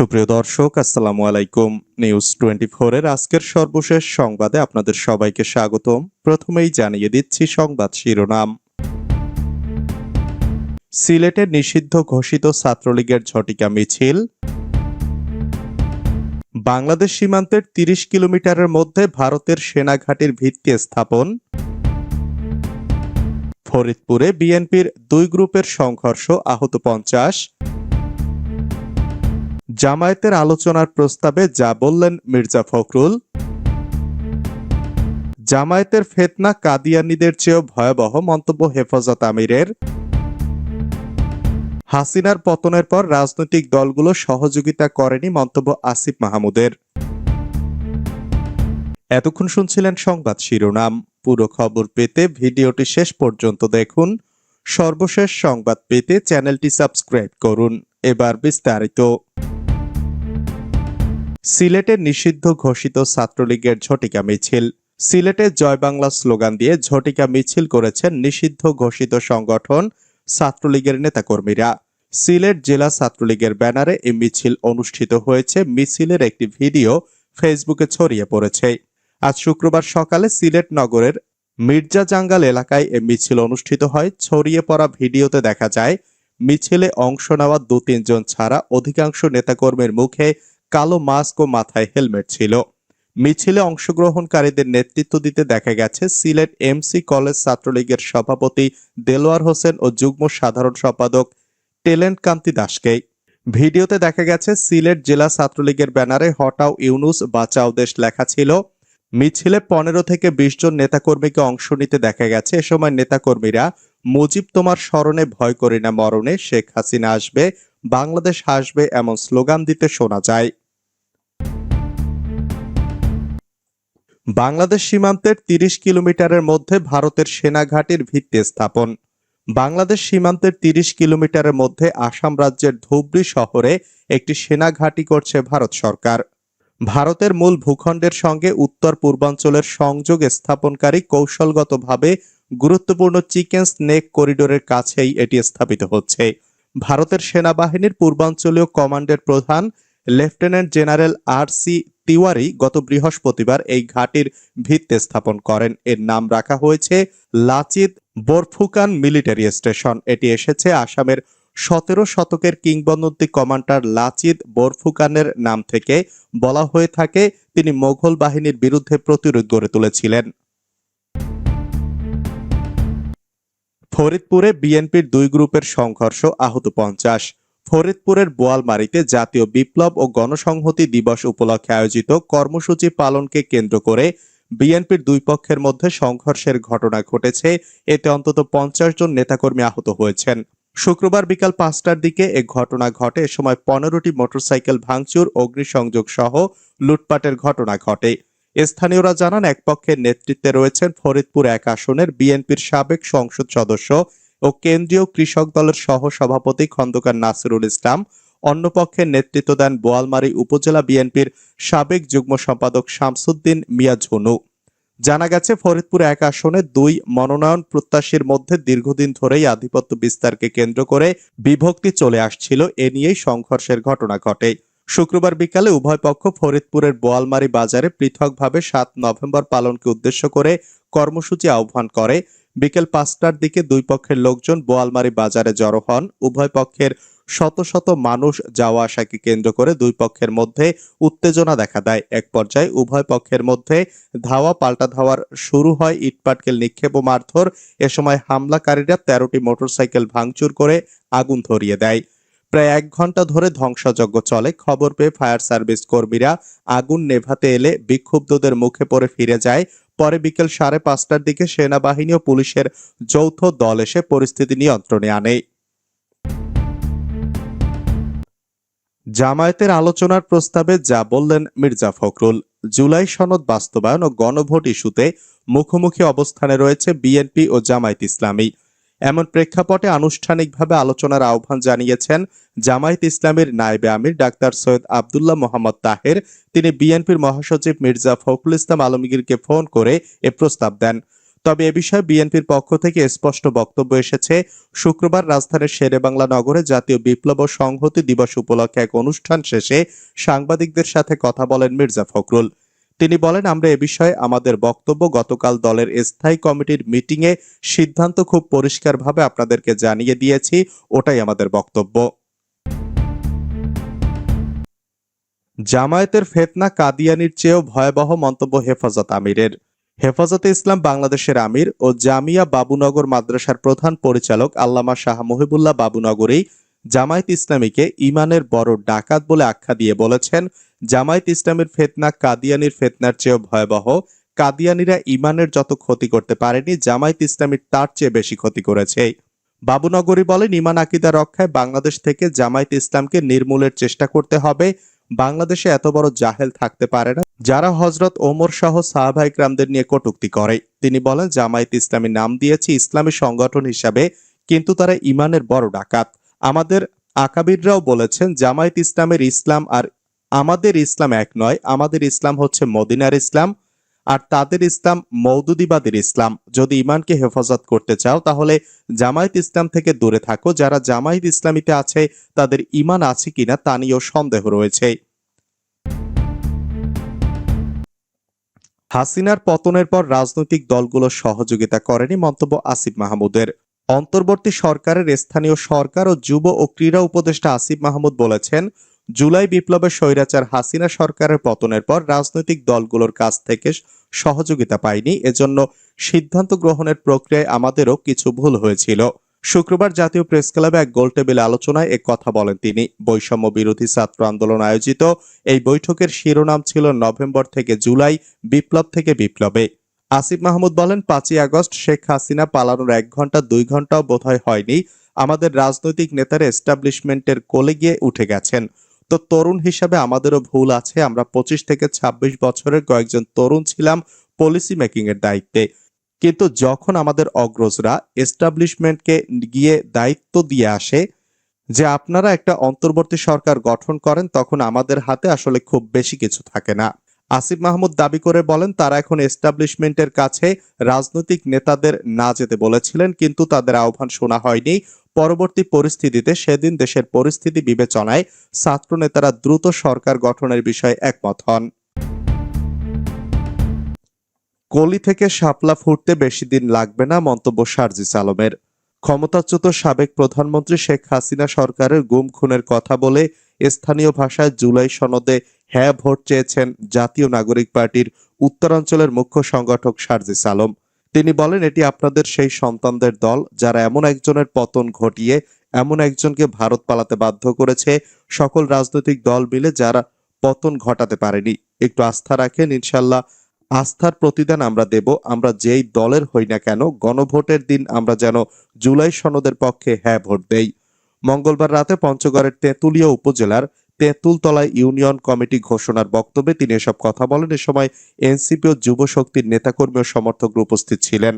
সুপ্রিয় দর্শক, আসসালামু আলাইকুম। নিউজ টোয়েন্টি এর আজকের সর্বশেষ সংবাদে আপনাদের সবাইকে স্বাগতম। প্রথমেই জানিয়ে দিচ্ছি সংবাদ শিরোনাম। সিলেটে নিষিদ্ধ ঘোষিত ছাত্রলীগের ঝটিকা মিছিল। বাংলাদেশ সীমান্তের তিরিশ কিলোমিটারের মধ্যে ভারতের সেনাঘাটির ভিত্তি স্থাপন। ফরিদপুরে বিএনপির দুই গ্রুপের সংঘর্ষ আহত পঞ্চাশ। জামায়াতের আলোচনার প্রস্তাবে যা বললেন মির্জা ফখরুল, জামায়াতের ফেতনা কাদিয়ানিদের চেয়েও ভয়াবহ মন্তব্য হেফাজত আমিরের, হাসিনার পতনের পর রাজনৈতিক দলগুলো সহযোগিতা করেনি মন্তব্য আসিফ মাহমুদের। এতক্ষণ শুনছিলেন সংবাদ শিরোনাম। পুরো খবর পেতে ভিডিওটি শেষ পর্যন্ত দেখুন। সর্বশেষ সংবাদ পেতে চ্যানেলটি সাবস্ক্রাইব করুন। এবার বিস্তারিত। সিলেটে নিষিদ্ধ ঘোষিত ছাত্রলীগের ঝটিকা মিছিল। সিলেটে জয় বাংলা স্লোগান দিয়ে ঝটিকা মিছিল করেছেন নিষিদ্ধ ঘোষিত সংগঠন ছাত্রলীগের নেতাকর্মীরা। সিলেট জেলা ছাত্রলীগের ব্যানারে এই মিছিল অনুষ্ঠিত হয়েছে। মিছিলের একটি ভিডিও ফেসবুকে ছড়িয়ে পড়েছে। আজ শুক্রবার সকালে সিলেট নগরের মির্জা জাঙ্গাল এলাকায় এ মিছিল অনুষ্ঠিত হয়। ছড়িয়ে পড়া ভিডিওতে দেখা যায়, মিছিলে অংশ নেওয়া দু তিনজন ছাড়া অধিকাংশ নেতাকর্মীর মুখে কালো মাস্ক ও মাথায় হেলমেট ছিল। মিছিলে অংশগ্রহণকারীদের নেতৃত্ব দিতে দেখা গেছে সিলেট এমসি কলেজ ছাত্রলীগের সভাপতি দেলোয়ার হোসেন ও যুগ্ম সাধারণ সম্পাদক টেলেন্ট কান্তি দাসকে ভিডিওতে দেখা গেছে সিলেট জেলা ছাত্রলীগের ব্যানারে হটাও ইউনুস বাঁচাও দেশ লেখা ছিল। মিছিলে পনেরো থেকে বিশ জন নেতাকর্মীকে অংশ নিতে দেখা গেছে। এ সময় নেতাকর্মীরা, মুজিব তোমার স্মরণে ভয় করি না মরণে, শেখ হাসিনা আসবে, বাংলাদেশ হাসবে এমন স্লোগান দিতে শোনা যায়। বাংলাদেশ সীমান্তের তিরিশ কিলোমিটারের মধ্যে ভারতের সেনাঘাটির ভিত্তি স্থাপন। বাংলাদেশ সীমান্তের তিরিশ কিলোমিটারের মধ্যে আসাম রাজ্যের ধুবড়ি শহরে একটি সেনাঘাঁটি করছে ভারত সরকার। ভারতের মূল ভূখণ্ডের সঙ্গে উত্তর পূর্বাঞ্চলের সংযোগ স্থাপনকারী কৌশলগতভাবে গুরুত্বপূর্ণ চিকেন স্নেক করিডোরের কাছেই এটি স্থাপিত হচ্ছে। ভারতের সেনাবাহিনীর পূর্বাঞ্চলীয় কমান্ডের প্রধান, lieutenant general R C Tiwari গত বৃহস্পতিবার এই ঘাটির ভিত্তি স্থাপন করেন। এর নাম রাখা হয়েছে লাচিত বোরফুকান মিলিটারি স্টেশন। এটি এসেছে আসামের সতেরো শতকের কিংবদন্তি কমান্ডার লাচিত বোরফুকানের নাম থেকে। বলা হয়ে থাকে, তিনি মোগল বাহিনীর বিরুদ্ধে প্রতিরোধ গড়ে তুলেছিলেন। ফরিদপুরে বিএনপির দুই গ্রুপের সংঘর্ষ, আহত পঞ্চাশ। ফরিদপুরের বোয়ালমারীতে জাতীয় বিপ্লব ও গণসংহতি দিবস উপলক্ষে আয়োজিত কর্মসূচি পালনকে কেন্দ্র করে বিএনপির দুই পক্ষের মধ্যে সংঘর্ষের ঘটনা ঘটেছে। এতে অন্তত পঞ্চাশ জন নেতাকর্মী আহত হয়েছেন। শুক্রবার বিকাল পাঁচটার দিকে এ ঘটনা ঘটে। এ সময় পনেরোটি মোটরসাইকেল ভাঙচুর, অগ্নিসংযোগ সহ লুটপাটের ঘটনা ঘটে। স্থানীয়রা জানান এক পক্ষের নেতৃত্বে রয়েছেন ফরিদপুর এক আসনের বিএনপির সাবেক সংসদ সদস্য কেন্দ্রীয় কৃষক দলের সহ সভাপতি খন্দকার নাসিরুল ইসলাম অন্য পক্ষের নেতৃত্ব দেন বোয়ালমারী উপজেলা বিএনপির সাবেক যুগ্ম সম্পাদক শামসুদ্দিন মিয়া ঝুনু। জানা গেছে, ফরিদপুর এক আসনে দুই মনোনয়ন প্রত্যাশীর মধ্যে দীর্ঘদিন ধরেই আধিপত্য বিস্তারকে কেন্দ্র করে বিভক্তি চলে আসছিল। এ নিয়েই সংঘর্ষের ঘটনা ঘটে। শুক্রবার বিকালে উভয় পক্ষ ফরিদপুরের বোয়ালমারী বাজারে পৃথকভাবে সাত নভেম্বর পালনকে উদ্দেশ্য করে কর্মসূচি আহ্বান করে। বিকেল পাঁচটার দিকে দুই পক্ষের লোকজন বোয়ালমারি বাজারে জড়ো হন। উভয় পক্ষের শত শত মানুষ যাওয়া আসাকে কেন্দ্র করে দুই পক্ষের মধ্যে উত্তেজনা দেখা দেয়। এক পর্যায়ে উভয় পক্ষের মধ্যে ধাওয়া পাল্টা ধাওয়ার শুরু হয়। ইটপাটকেল নিক্ষেপ ও মারধর। এ সময় হামলাকারীরা তেরোটি মোটরসাইকেল ভাঙচুর করে আগুন ধরিয়ে দেয়। প্রায় এক ঘণ্টা ধরে ধ্বংসযজ্ঞ চলে। খবর পেয়ে ফায়ার সার্ভিস কর্মীরা আগুন নেভাতে এলে বিক্ষুব্ধদের মুখে পড়ে ফিরে যায় পরে বিকেল সাড়ে পাঁচটার দিকে সেনাবাহিনী ও পুলিশের যৌথ দল এসে পরিস্থিতি নিয়ন্ত্রণে আনে। জামায়াতের আলোচনার প্রস্তাবে যা বললেন মির্জা ফখরুল, জুলাই সনদ বাস্তবায়ন ও গণভোট ইস্যুতে মুখোমুখি অবস্থানে রয়েছে বিএনপি ও জামায়াত ইসলামী। এমন প্রেক্ষাপটে আনুষ্ঠানিকভাবে আলোচনার আহ্বান জানিয়েছেন জামায়াত ইসলামের নায়েবে আমির ডাক্তার সৈয়দ আবদুল্লাহ মোহাম্মদ তাহের। তিনি বিএনপির মহাসচিব মির্জা ফখরুল ইসলাম আলমগীরকে ফোন করে এ প্রস্তাব দেন। তবে এ বিষয়ে বিএনপির পক্ষ থেকে স্পষ্ট বক্তব্য এসেছে, শুক্রবার রাজধানীর শেরেবাংলা নগরে জাতীয় বিপ্লব ও সংহতি দিবস উপলক্ষে এক অনুষ্ঠান শেষে সাংবাদিকদের সাথে কথা বলেন মির্জা ফখরুল। তিনি বলেন, আমরা এ বিষয়ে আমাদের বক্তব্য গতকাল দলের স্থায়ী কমিটির মিটিংয়ে সিদ্ধান্ত খুব পরিষ্কারভাবে আপনাদেরকে জানিয়ে দিয়েছি। ওটাই আমাদের বক্তব্য। জামায়াতের ফেতনা কাদিয়ানির চেয়েও ভয়াবহ মন্তব্য হেফাজত আমিরের। হেফাজতে ইসলাম বাংলাদেশের আমির ও জামিয়া বাবুনগর মাদ্রাসার প্রধান পরিচালক আল্লামা শাহ মহিবুল্লাহ বাবুনগরী জামায়াত ইসলামীকে ইমানের বড় ডাকাত বলে আখ্যা দিয়ে বলেছেন, জামায়াত ইসলামের ফেতনা কাদিয়ানির ফেতনার চেয়েও ভয়াবহ। কাদিয়ানিরা ইমানের যত ক্ষতি করতে পারেনি, জামায়াত ইসলামীর তার চেয়ে বেশি ক্ষতি করেছে। বাবুনগরী বলেন, ইমান আকিদা রক্ষায় বাংলাদেশ থেকে জামায়াত ইসলামকে নির্মূলের চেষ্টা করতে হবে। বাংলাদেশে এত বড় জাহেল থাকতে পারে না। যারা হজরত ওমর সহ সাহাবাইকরামদের নিয়ে কটুক্তি করে, তিনি বলেন, জামায়াত ইসলামী নাম দিয়েছে ইসলামী সংগঠন হিসাবে, কিন্তু তারা ইমানের বড় ডাকাত। আমাদের আকাবিররাও বলেছেন, জামায়াত ইসলামের ইসলাম আর আমাদের ইসলাম এক নয়। আমাদের ইসলাম হচ্ছে মদিনার ইসলাম আর তাদের ইসলাম মৌদুদিবাদের ইসলাম। যদি ইমানকে হেফাজত করতে চাও, তাহলে জামায়াত ইসলাম থেকে দূরে থাকো। যারা জামায়াত ইসলামীতে আছে, তাদের ইমান আছে কিনা তা নিয়েও সন্দেহ রয়েছে। হাসিনার পতনের পর রাজনৈতিক দলগুলো সহযোগিতা করেনি মন্তব্য আসিফ মাহমুদের। অন্তর্বর্তী সরকারের স্থানীয় সরকার ও যুব ও ক্রীড়া উপদেষ্টা আসিফ মাহমুদ বলেছেন, জুলাই বিপ্লবের স্বৈরাচার হাসিনা সরকারের পতনের পর রাজনৈতিক দলগুলোর কাছ থেকে সহযোগিতা পায়নি। এজন্য সিদ্ধান্ত গ্রহণের প্রক্রিয়ায় আমাদেরও কিছু ভুল হয়েছিল। শুক্রবার জাতীয় প্রেস ক্লাবে এক গোলটেবিল আলোচনায় এক কথা বলেন তিনি। বৈষম্য বিরোধী ছাত্র আন্দোলন আয়োজিত, এই বৈঠকের শিরোনাম ছিল নভেম্বর থেকে জুলাই, বিপ্লব থেকে বিপ্লবে। আসিফ মাহমুদ বলেন, পাঁচই আগস্ট শেখ হাসিনা পালানোর এক ঘণ্টা, দুই ঘন্টাও বোধহয় হয়নি। আমাদের রাজনৈতিক নেতারা এস্টাবলিশমেন্টের কোলে গিয়ে উঠে গেছেন। তো তরুণ হিসাবে আমাদেরও ভুল আছে। আমরা পঁচিশ থেকে ২৬ বছরের কয়েকজন তরুণ ছিলাম পলিসি মেকিং এর দায়িত্বে। কিন্তু যখন আমাদের অগ্রজরা এস্টাবলিশমেন্টকে গিয়ে দায়িত্ব দিয়ে আসে যে আপনারা একটা অন্তর্বর্তী সরকার গঠন করেন, তখন আমাদের হাতে আসলে খুব বেশি কিছু থাকে না। আসিফ মাহমুদ দাবি করে বলেন, তারা এখন এস্টাবলিশমেন্টের কাছে রাজনৈতিক নেতাদের না যেতে বলেছিলেন, কিন্তু তাদের আহ্বান শোনা হয়নি। পরবর্তী পরিস্থিতিতে সেদিন দেশের পরিস্থিতি বিবেচনায় ছাত্র নেতারা দ্রুত সরকার গঠনের বিষয়ে একমত হন। কলি থেকে শাপলা ফুটতে বেশি দিন লাগবে না মন্তব্য সার্জিস আলমের। ক্ষমতাচ্যুত সাবেক প্রধানমন্ত্রী শেখ হাসিনা সরকারের গুম খুনের কথা বলে স্থানীয় ভাষায় জুলাই সনদে হ্যাঁ ভোট চেয়েছেন জাতীয় নাগরিক পার্টির উত্তরাঞ্চলের মুখ্য সংগঠক সার্জিস আলম তিনি বলেন, এটি আপনাদের সেই সন্তানদের দল যারা এমন একজনের পতন ঘটিয়ে এমন একজনকে ভারত পালাতে বাধ্য করেছে। সকল রাজনৈতিক দল মিলে যারা পতন ঘটাতে পারেনি। একটু আস্থা রাখেন, ইনশাল্লাহ আস্থার প্রতিদান আমরা দেব। আমরা যেই দলের হই না কেন, গণভোটের দিন আমরা যেন জুলাই সনদের পক্ষে হ্যাঁ ভোট দেই। মঙ্গলবার রাতে পঞ্চগড়ের তেঁতুলিয়া উপজেলার তেঁতুলতলায় ইউনিয়ন কমিটি ঘোষণার বক্তব্যে তিনি এসব কথা বলেন। এ সময় এনসিপি ও যুব শক্তির নেতাকর্মী ও সমর্থকরা উপস্থিত ছিলেন।